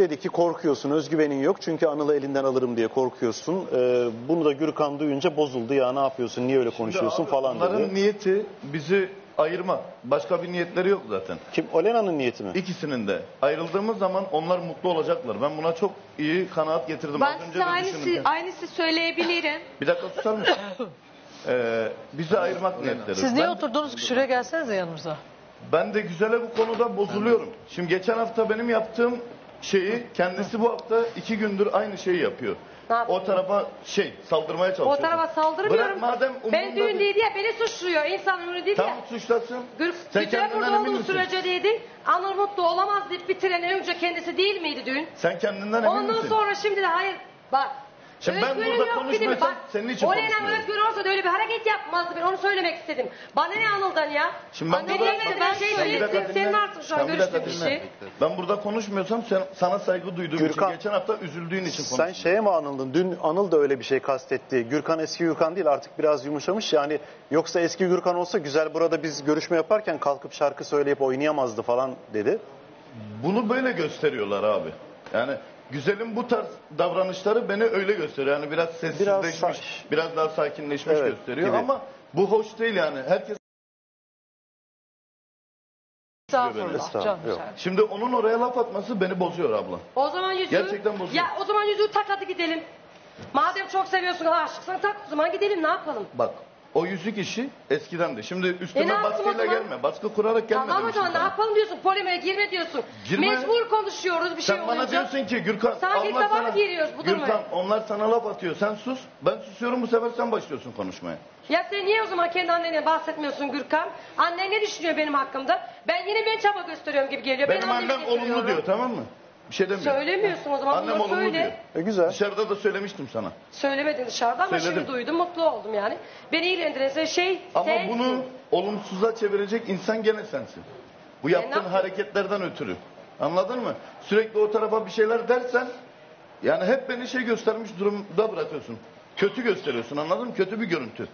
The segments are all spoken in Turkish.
Dedi ki korkuyorsun, özgüvenin yok çünkü Anıl'ı elinden alırım diye korkuyorsun. Ee, bunu da Gürkan duyunca bozuldu ya ne yapıyorsun, niye öyle konuşuyorsun Abi, falan Onların dedi. niyeti bizi ayırma. Başka bir niyetleri yok zaten. Kim? Olena'nın niyeti mi? İkisinin de. Ayrıldığımız zaman onlar mutlu olacaklar. Ben buna çok iyi kanaat getirdim. Ben Az önce size de aynısı, aynısı söyleyebilirim. Bir dakika susar mısın? Ee, bizi ayırmak niyetleri. Siz niye ben, oturdunuz ki şuraya gelsenize yanımıza. ben de güzele bu konuda bozuluyorum. Şimdi geçen hafta benim yaptığım şeyi kendisi bu hafta iki gündür aynı şeyi yapıyor. Ne? O tarafa şey saldırmaya O çalışıyor. tarafa saldırmıyorum. Bırak madem umurunda ben düğün değil. diye beni suçluyor. İnsan ünlü değil Tamam ya. suçlasın. Gül, Sen Güzel kendinden burada emin olduğu misin? sürece dedi. Anıl mutlu olamaz deyip bitiren en önce kendisi değil miydi düğün? Sen kendinden emin Ondan misin? sonra şimdi de hayır bak. Şimdi ben burada yok bir de mi? konuşmuyorsam Bak, senin için O Leyla konuşmuyorum. özgür olsa da öyle bir hareket yapmazdı. Ben onu söylemek istedim. Bana ne Anıl'dan ya? Şimdi ben Anne burada- demedi, bak, ben şey sen bir söyleyeyim. dakika Senin dinle. artık şu an Sen bir dakika görüştüğün bir dinle. şey. Ben burada konuşmuyorsam sen, sana saygı duyduğum Gürkan- için geçen hafta üzüldüğün için Sen şeye mi anıldın? Dün Anıl da öyle bir şey kastetti. Gürkan eski Gürkan değil artık biraz yumuşamış. Yani yoksa eski Gürkan olsa güzel burada biz görüşme yaparken kalkıp şarkı söyleyip oynayamazdı falan dedi. Bunu böyle gösteriyorlar abi. Yani güzelin bu tarz davranışları beni öyle gösteriyor. Yani biraz sessizleşmiş, Biraz biraz, daha sakinleşmiş Evet, gösteriyor gibi. ama bu hoş değil yani. Herkes Estağfurullah. Estağfurullah, Canım yok. sen. şimdi onun oraya laf atması beni bozuyor abla. O zaman yüzüğü... Gerçekten bozuyor. Ya o zaman yüzüğü tak hadi gidelim. Madem çok seviyorsun, aşıksan tak o zaman gidelim ne yapalım? Bak o yüzük işi eskiden de. Şimdi üstüme E ne yaptım o baskıyla zaman? gelme. Baskı kurarak gelme Tamam o demiştim zaman ne sana. yapalım diyorsun, polemiğe girme diyorsun. Girme. Mecbur konuşuyoruz bir şey Sen bana olunca. diyorsun ki Gürkan Sanki onlar ilk sana, giriyoruz bu duruma. Gürkan onlar sana laf atıyor sen sus. Ben susuyorum bu sefer sen başlıyorsun konuşmaya. Ya sen niye o zaman kendi annene bahsetmiyorsun Gürkan? Annen ne düşünüyor benim hakkımda? Ben yine ben çaba gösteriyorum gibi geliyor. Benim ben annemi annem olumlu getiriyorum. diyor tamam mı? Bir şey demiyor. Söylemiyorsun o zaman Annem bunu olumlu söyle. diyor. E güzel. Dışarıda da söylemiştim sana. Söylemedin dışarıda ama Söyledim. şimdi duydum mutlu oldum yani. Beni ilgilendiren şey Ama sensin. bunu olumsuza çevirecek insan gene sensin. Bu ne yaptığın yapayım? hareketlerden ötürü. Anladın mı? Sürekli o tarafa bir şeyler dersen yani hep beni şey göstermiş durumda bırakıyorsun. Kötü gösteriyorsun anladın mı? Kötü bir görüntü.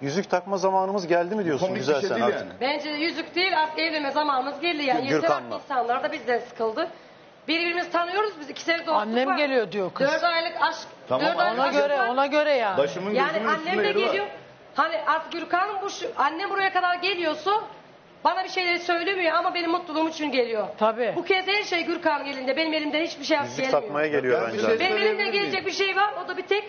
Yüzük takma zamanımız geldi mi diyorsun Komik güzel bir şey sen değil artık. yani. Bence yüzük değil artık evlenme zamanımız geldi yani. Gürkan'la. Gürkan'la. insanlar da bizden sıkıldı. Birbirimizi tanıyoruz biz iki sene dostluk Annem var. geliyor diyor kız. Dört aylık aşk. Tamam, dört aylık Ona aşk göre var. ona göre yani. Başımın Yani gözümün annem üstünde de yeri geliyor. var. Hani artık Gürkan'ın bu şu, annem buraya kadar geliyorsa bana bir şeyleri söylemiyor ama benim mutluluğum için geliyor. Tabii. Bu kez her şey Gürkan'ın elinde. Benim elimden hiçbir şey Yüzük gelmiyor. takmaya geliyor Ben bir bence. şey- Benim elimde Söyleyebilir miyim? gelecek bir şey var. O da bir tek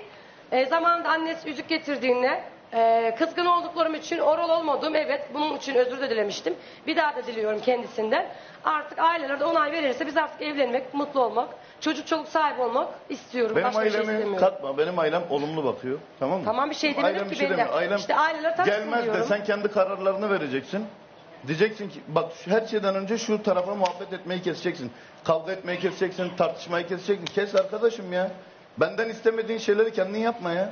e, zamanında annesi yüzük getirdiğinde e, kızgın olduklarım için oral olmadığım evet bunun için özür de dilemiştim. Bir daha da diliyorum kendisinden. Artık aileler de onay verirse biz artık evlenmek, mutlu olmak, çocuk çoluk sahibi olmak istiyorum. Benim Başka bir şey ailemi istemiyorum. katma. Benim ailem olumlu bakıyor. Tamam mı? Tamam, bir şey Ailem ki bir şey de. demiyor. Ailem İşte aileler taksın gelmez de diyorum. sen kendi kararlarını vereceksin. Diyeceksin ki bak şu- her şeyden önce şu tarafa muhabbet etmeyi keseceksin. Kavga etmeyi keseceksin, tartışmayı keseceksin. Kes arkadaşım ya. Benden istemediğin şeyleri kendin yapma ya.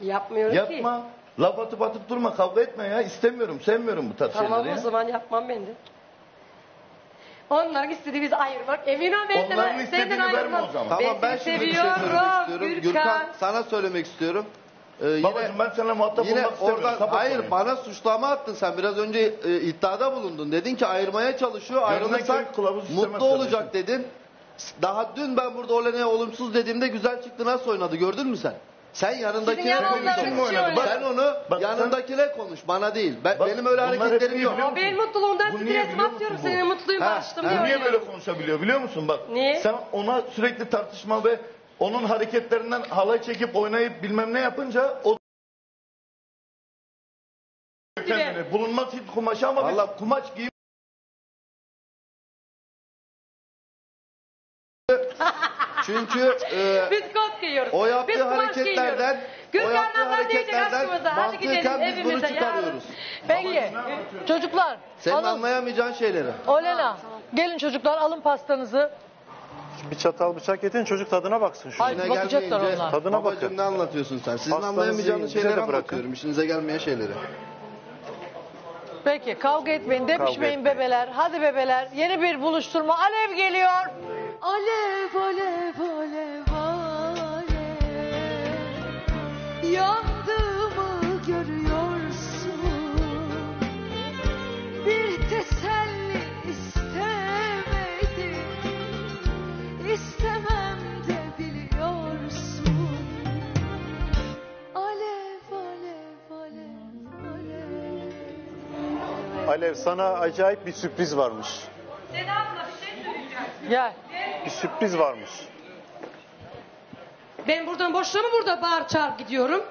Yapmıyorum ki. Yapma. Laf atıp atıp durma. Kavga etme ya. İstemiyorum, sevmiyorum bu tarz Tamam şeyleri o ya. zaman yapmam ben de. Onların istediği bizi ayırmak. Emin ol benden, Onların senden istediğini verme ayrılmam. o zaman. Tamam ben seni şimdi bir şey söylemek seviyorum, istiyorum. Gürkan. Sana söylemek istiyorum. Ee, yine Babacığım ben seninle muhatap yine olmak istemiyorum. oradan Kapat hayır konuyu. bana suçlama attın sen biraz önce e, iddiada bulundun. Dedin ki ayırmaya çalışıyor. Görünen Ayrılırsak kılavuz istemez mutlu olacak kardeşim. dedin. Daha dün ben burada Olene'ye olumsuz dediğimde güzel çıktı nasıl oynadı gördün mü sen? Sen yanındakine Sizin konuş. yanınızda Kim bir şey oynadı? Bak- Sen onu Bak sen- yanındakine konuş bana değil. Ben, Bak, benim öyle hareketlerim yok. O benim mutluluğumdan Bu niye stres biliyor musun atıyorum. Senin açtım ha. diyor. Bu niye böyle konuşabiliyor biliyor musun bak? Niye? Sen ona sürekli tartışma ve onun hareketlerinden halay çekip oynayıp bilmem ne yapınca o kendini bulunmaz hiç kumaşı ama Vallahi- kumaş giyip Çünkü e, Biz kot giyiyoruz. O yaptığı Biz hareketlerden- o yaptığı hareketlerden aşkımıza. Hadi gidelim mantıken biz bunu evimize çıkarıyoruz. Peki. Çocuklar Senin alın. anlayamayacağın şeyleri. Olena. Gelin çocuklar alın pastanızı. Bir çatal bıçak getirin çocuk tadına baksın şu. Hayır. İşine bakacaklar gelmeyince onlar. Tadına babacığım bakın. ne anlatıyorsun sen? Sizin Pastanızı anlayamayacağınız şeyleri bırakın. anlatıyorum. İşinize gelmeyen şeyleri. Peki kavga etmeyin, depişmeyin etmeyin. bebeler. Hadi bebeler. Yeni bir buluşturma. Alev geliyor. Alev alev alev alev. Yandığımı görüyorsun. Bir teselli istemedim. İstemem de biliyorsun. Alev alev alev alev. Alev sana acayip bir sürpriz varmış. Neden abla bir şey Gel. Bir sürpriz varmış. Ben buradan boşuna mı burada bağır çağır gidiyorum?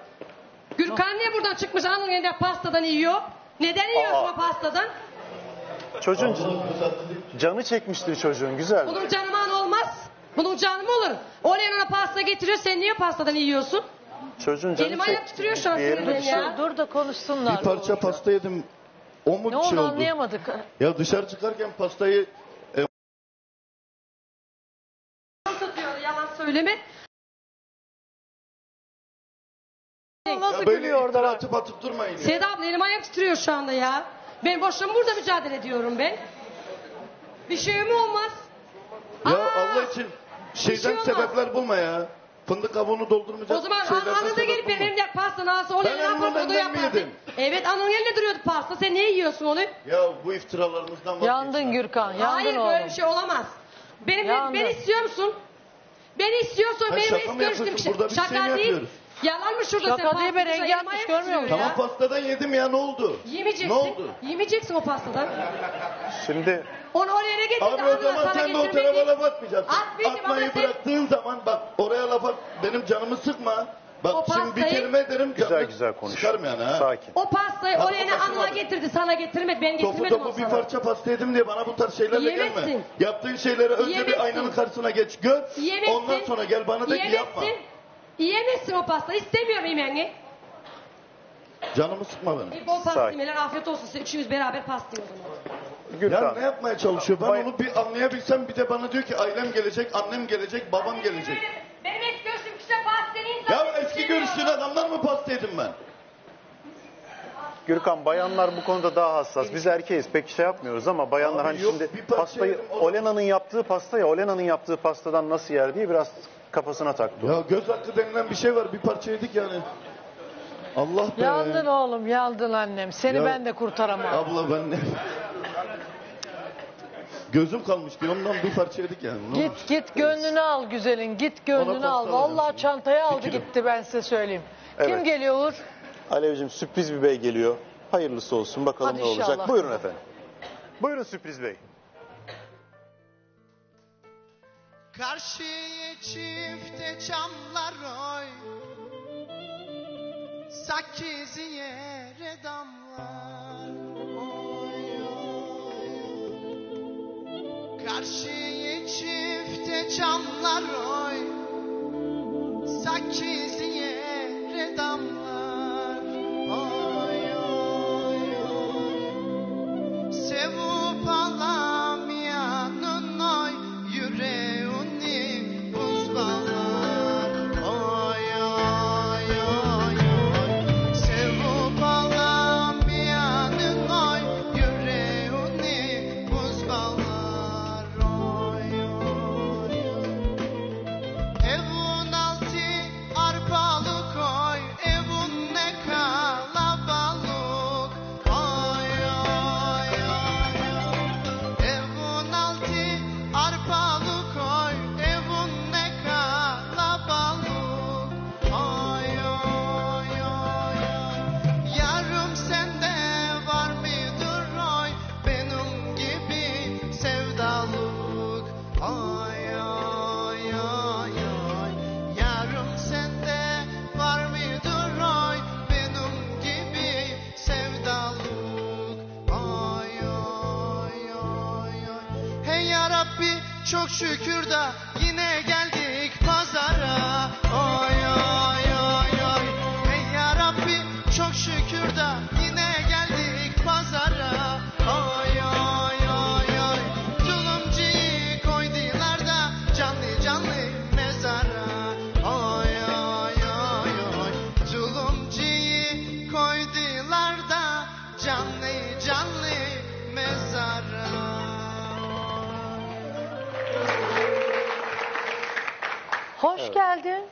Gürkan niye buradan çıkmış anın elinde pastadan yiyor? Neden yiyorsun Aa. o pastadan? Çocuğun canı çekmiştir çocuğun güzel. Bunun canıma an olmaz. Bunun canı mı olur? Oraya ona pasta getiriyor sen niye pastadan yiyorsun? Çocuğun canı Elim ayağım çekti. titriyor şu an Bir yerinde sinirden bir şey- ya. Dur da konuşsunlar. Bir parça pasta yedim. O mu Ne şey oldu oldu? anlayamadık. Ya dışarı çıkarken pastayı söyleme. Nasıl ya böyle gülüyor orada iftira bak. atıp atıp durmayın. ya. Seda abla elim ayağım titriyor şu anda ya. Ben boşuna mı burada mücadele ediyorum ben? Bir şey mi olmaz? Ya Aa! Allah için şeyden şey olmaz. sebepler bulma ya. Fındık kabuğunu doldurmayacak O zaman şeylerden an, anında sebep gelip benim bulma. elimde pastanı alsa onu Ben eline o da elinden mi yapardı. yedim? Evet ananın elinde duruyordu pasta. Sen niye yiyorsun onu? Ya bu iftiralarınızdan vazgeçin. Yandın Gürkan. Yandın Hayır oğlum. böyle bir şey olamaz. Benim Yandın. beni istiyor musun? Beni istiyorsan Ha, benimle şaka mı yapıyorsun? Burada bir Şaka şey mi değil. yapıyoruz? Yalan mı şurada Şaka sen değil be, rengi ayağım görmüyor musun? Tamam pastadan yedim ya ne oldu? Yemeyeceksin. Ne oldu? Yemeyeceksin o pastadan. Şimdi Onu oraya ne getirdi? Abi o zaman sana sen de o tarafa laf atmayacaksın. Atmayacağım Atmayı ama sen- bıraktığın zaman bak oraya laf at benim canımı sıkma. Bak O şimdi bir pastayı- kelime ederim güzel canını güzel konuş. Sıkarım yani ha. Sakin. O pastayı Bak, oraya ne babacığım anına abi. getirdi sana getirmedi ben Topu getirmedim topu onu bir sana. parça pasta yedim diye bana bu tarz şeylerle Yemezsin. gelme. Yaptığın şeyleri önce Yemezsin. bir aynanın karşısına geç gör. Yiyemezsin. Ondan sonra gel bana de ki yapma. Yiyemezsin. Yiyemezsin o pastayı istemiyorum yemeğini. Canımı sıkma benim. Bir bol pasta Sakin. yemeler afiyet olsun size üçünüz beraber pasta o zaman. Ya ne yapmaya çalışıyor? Ben Bay- onu bir anlayabilsem bir de bana diyor ki ailem gelecek, annem gelecek, babam gelecek. Benim eski görüşüm kişiyle pasta değil. Ya eski görüştüğün yedim ben? Gürkan bayanlar bu konuda daha hassas. Biz erkeğiz pek şey yapmıyoruz ama bayanlar Abi hani yok, şimdi bir parça pastayı yedim, Olena'nın yaptığı pasta ya Olena'nın yaptığı pastadan nasıl yer diye biraz kafasına taktı. Ya göz hakkı denilen bir şey var. Bir parça yedik yani. Allah be. Yandın oğlum yandın annem. Seni Ya- ben de kurtaramam. Abla ben ne? Gözüm kalmıştı. Ondan bir parça yedik yani. Ne olur. Git git gönlünü al güzelin. Git gönlünü al. Vallahi şimdi. çantayı aldı kilo. gitti ben size söyleyeyim. Kim Evet. geliyor Uğur? Alevcim sürpriz bir bey geliyor. Hayırlısı olsun bakalım Hadi ne olacak. inşallah. Buyurun efendim. Buyurun sürpriz bey. Karşıya çifte çamlar oy Sekiz yere damlar Karşıya çifte çamlar oy. Sekiz yere çok şükür da yine geldik pazara oy oy oy oy. Hey yarabbi çok şükür da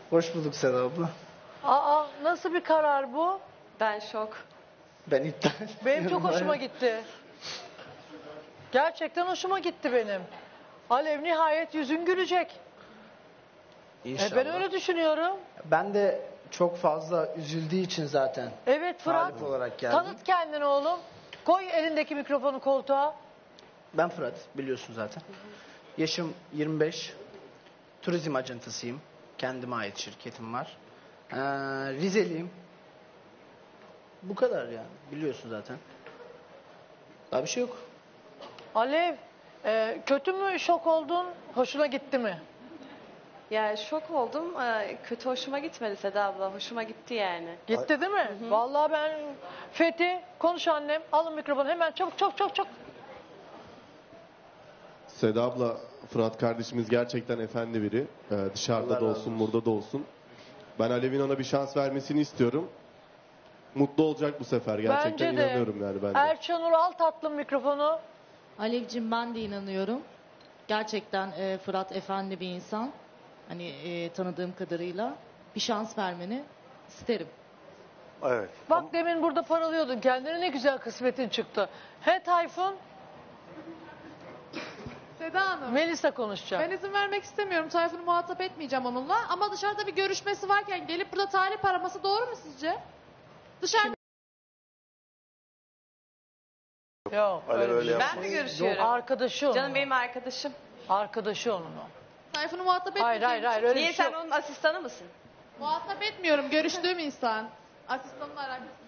Hoş bulduk Seda abla. Aa nasıl bir karar bu? Ben şok. Ben iptal Benim çok hoşuma gitti. Gerçekten hoşuma gitti benim. Alev nihayet yüzün gülecek. E, İnşallah. ben öyle düşünüyorum. Ben de çok fazla üzüldüğü için zaten Evet Fırat. talip olarak geldim. Tanıt kendini oğlum. Koy elindeki mikrofonu koltuğa. Ben Fırat biliyorsun zaten. Yaşım 25. Turizm ajantasıyım. Kendime ait şirketim var. Ee, Rizeliyim. Bu kadar yani. Biliyorsun zaten. Daha bir şey yok. Alev e, kötü mü şok oldun? Hoşuna gitti mi? Ya şok oldum. Ee, Kötü hoşuma gitmedi Seda abla. Hoşuma gitti yani. Gitti değil mi? Vallahi ben Fethi konuş annem. Alın mikrofonu hemen çok çok çok çok. Seda abla, Fırat kardeşimiz gerçekten efendi biri. Ee, dışarıda Allah da olsun, burada da olsun. Ben Alev'in ona bir şans vermesini istiyorum. Mutlu olacak bu sefer. Gerçekten Bence de. inanıyorum yani ben de. Erçanur al tatlım mikrofonu. Alevcim ben de inanıyorum. Gerçekten e, Fırat efendi bir insan. Hani e, tanıdığım kadarıyla bir şans vermeni isterim. Evet. Bak demin burada paralıyordun. Kendine ne güzel kısmetin çıktı. He Tayfun? Seda Hanım. Melisa konuşacak. Ben izin vermek istemiyorum. Tayfun'u muhatap etmeyeceğim onunla. Ama dışarıda bir görüşmesi varken gelip burada tarih araması doğru mu sizce? Dışarıda Yok Alev öyle bir öyle şey. yapmaz. Ben mi görüşüyorum? Arkadaşı onun. Canım benim arkadaşım. Arkadaşı onun o. Tayfun'u muhatap Hayır etmeyeceğim. hayır hayır öyle Niye bir şey sen yok. onun asistanı mısın? Muhatap etmiyorum. Görüştüğüm insan. Asistanımla alakası.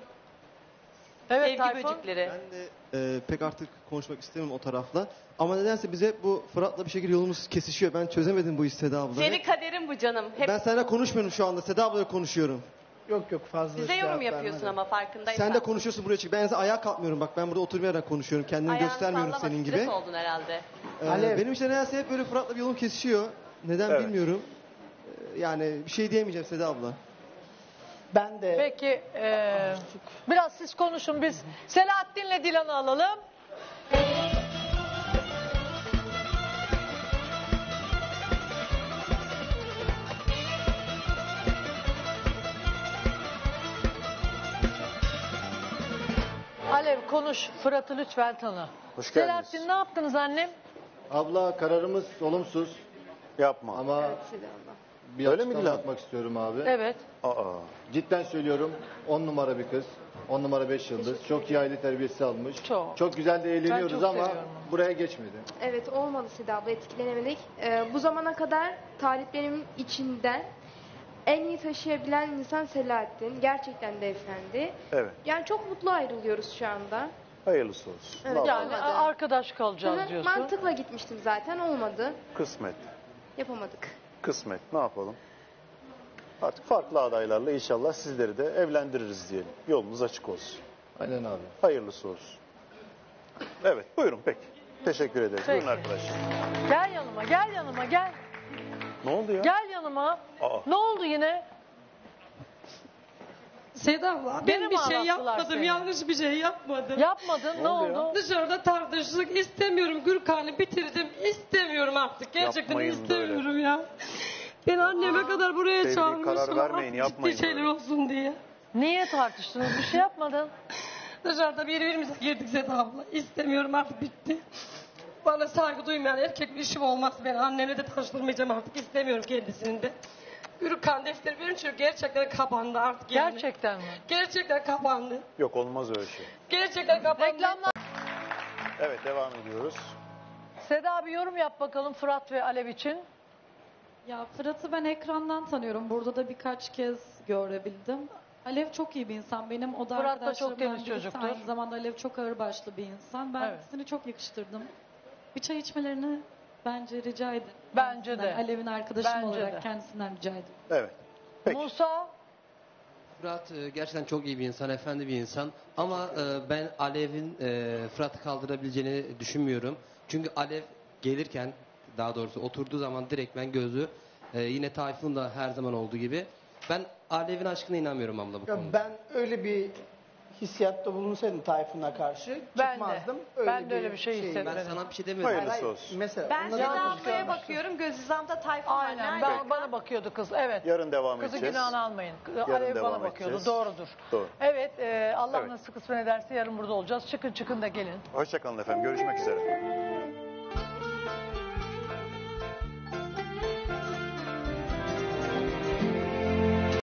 Evet Sevgi Tayfun. böcekleri. Ben de e, pek artık konuşmak istemiyorum o tarafla. Ama nedense bize bu Fırat'la bir şekilde yolumuz kesişiyor. Ben çözemedim bu işi Seda abla. Senin kaderin bu canım. Hep Ben seninle konuşmuyorum şu anda. Seda ablayla konuşuyorum. Yok yok fazla bize cevap yorum yapıyorsun ama farkındaysan. Sen de konuşuyorsun buraya çık. Ben en azından ayağa kalkmıyorum. Bak ben burada oturmayarak konuşuyorum. Kendimi Ayağını göstermiyorum sallama, senin stres gibi. oldun herhalde. Ee, Alev. benim işte nedense hep böyle Fırat'la bir yolum kesişiyor. Neden Evet. bilmiyorum. Ee, yani bir şey diyemeyeceğim Seda abla. Ben de Peki e, biraz siz konuşun biz Selahattin'le Dilan'ı alalım. Alev konuş Fırat'ı lütfen tanı. Hoş geldiniz. Selahattin ne yaptınız annem? Abla kararımız olumsuz Yapma. ama bir Öyle mi yapmak istiyorum abi. Evet. Aa. Cidden söylüyorum 10 numara bir kız. 10 numara 5 yıldız. Çok iyi aile terbiyesi almış. Çok. güzel de eğleniyoruz çok ama seviyorum buraya geçmedi. Evet olmadı Seda abla etkilenemedik. Ee, bu zamana kadar taliplerimin içinden en iyi taşıyabilen insan Selahattin. Gerçekten de efendi. Evet. Yani çok mutlu ayrılıyoruz şu anda. Hayırlısı olsun. Evet? Yani Olmadı. arkadaş kalacağız Hı hı, diyorsun. Mantıkla gitmiştim zaten olmadı. Kısmet. Yapamadık. Kısmet. Ne yapalım? Artık farklı adaylarla inşallah sizleri de evlendiririz diyelim. Yolunuz açık olsun. Aynen abi. Hayırlısı olsun. Evet buyurun peki. Teşekkür ederiz. Peki. Buyurun arkadaşlar. Gel yanıma gel yanıma gel. Ne oldu ya? Gel yanıma. Aa. Ne oldu yine? Seda abla Beni ben mi bir şey yapmadım. seni? Yanlış bir şey yapmadım. Yapmadın ne, oldu ya? oldu? Dışarıda tartıştık. istemiyorum Gürkan'ı bitirdim. İstemiyorum artık. Gerçekten Yapmayın istemiyorum ya. Ben anneme kadar buraya çağırmışım. karar vermeyin, yapmayın Ciddi şeyler böyle. olsun diye. Niye tartıştınız? Bir şey yapmadın. Dışarıda birbirimize girdik Seda abla. İstemiyorum artık bitti. Bana saygı duymayan erkek bir işim olmaz. Ben annene de tanıştırmayacağım artık. istemiyorum kendisini de. Gürkan defteri benim çünkü gerçekten kapandı artık yani. Gerçekten mi? Gerçekten kapandı. Yok olmaz öyle şey. Gerçekten kapandı. Reklamlar. Evet devam ediyoruz. Seda bir yorum yap bakalım Fırat ve Alev için. Ya Fırat'ı ben ekrandan tanıyorum. Burada da birkaç kez görebildim. Alev çok iyi bir insan. Benim o da Fırat da çok temiz çocuktur. Aynı zamanda Alev çok ağırbaşlı bir insan. Ben Evet. ikisini çok yakıştırdım. Bir çay içmelerini bence rica edin. Bence de. Alev'in arkadaşım Bence olarak de. kendisinden rica edin. Evet. Peki. Musa Fırat e, gerçekten çok iyi bir insan, efendi bir insan. Ama e, ben Alev'in e, Fırat'ı kaldırabileceğini düşünmüyorum. Çünkü Alev gelirken, daha doğrusu oturduğu zaman direkt ben gözü e, yine Tayfun da her zaman olduğu gibi. Ben Alev'in aşkına inanmıyorum abla bu Ya konuda. ben öyle bir hissiyatta bulunsaydım Tayfun'a karşı Ben de. çıkmazdım. Ben de öyle bir şey hissetmedim. Ben sana bir şey demedim. Hayırlısı Hayır, olsun. Mesela Ben onunla Seda ablaya bakıyorum. Göz hizamda Tayfun var. aynen Nerede? ben, bana bakıyordu kız evet. Yarın devam Kızın edeceğiz. günahını almayın. Yarın Alev devam bana bakıyordu edeceğiz. doğrudur. Doğru. Evet e, Allah Evet. nasıl kısmet ederse yarın burada olacağız. Çıkın çıkın da gelin. Hoşçakalın efendim. Görüşmek üzere.